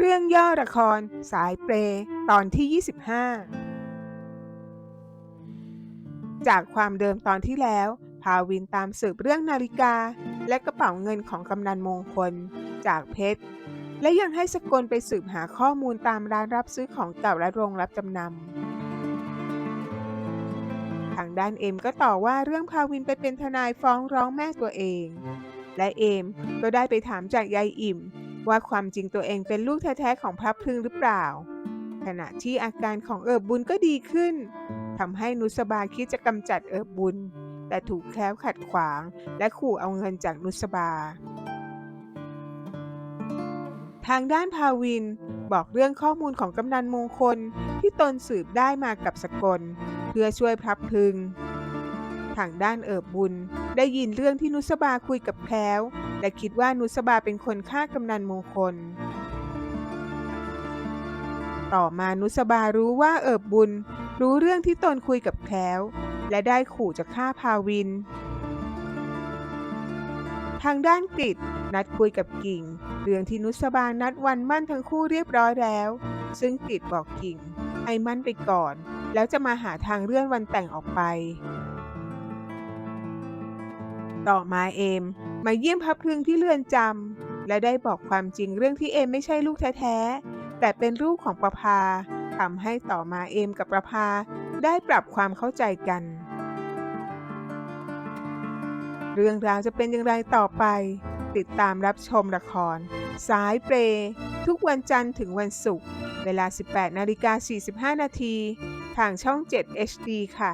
เรื่องย่อละคร สายเปรตอนที่ 25 จากความเดิมตอนที่แล้ว พาวินตามสืบเรื่องนาฬิกา และกระเป๋าเงินของกำนันมงคล จากเพชร และยังให้สกลไปสืบหาข้อมูลตามร้านรับซื้อของเก่าและโรงรับจำนำ ทางด้านเอมก็ต่อว่าเรื่องพาวินไปเป็นทนายฟ้องร้องแม่ตัวเอง และเอมก็ได้ไปถามจากยายอิ่ม ว่าความจริงตัวเองเป็นลูกแท้ๆของพระพึงหรือเปล่า ขณะที่อาการของเอิบบุญก็ดีขึ้นทำให้นุสบาคิดจะกำจัดเอิบบุญ แต่ถูกแคล้วขัดขวาง และขู่เอาเงินจากนุสบา ทางด้านพาวินบอกเรื่องข้อมูลของกำนันมงคลที่ตนสืบได้มากับสกล เพื่อช่วยพรับพึง ทางด้านเอิบบุญ ได้ยินเรื่องที่นุสบาคุยกับแคล้ว และคิดว่านุสบาเป็นคนฆ่ากำนันมงคล ต่อมานุสบารู้ว่าเอิบบุญ รู้เรื่องที่ตนคุยกับแคล้ว และได้ขู่จะฆ่าพาวิน ทางด้านกฤษนัดคุยกับกิ่ง เรื่องที่นุสบานัดวันมั่นทั้งคู่เรียบร้อยแล้ว ซึ่งกฤษบอกกิ่งให้มั่นไปก่อน แล้วจะมาหาทางเลื่อนวันแต่งออกไป ต่อมาเอม มาเยี่ยมพับพลึงที่เรือนจำและได้บอกความจริงเรื่องที่เอมไม่ใช่ลูกแท้ๆแต่เป็นลูกของประภาทำให้ต่อมาเอมกับประภาได้ปรับความเข้าใจกัน เรื่องราวจะเป็นอย่างไรต่อไป ติดตามรับชมละคร สายเปรย์ทุกวันจันทร์ถึงวันศุกร์เวลา 18 นาฬิกา 45 นาที ทางช่อง 7 HD ค่ะ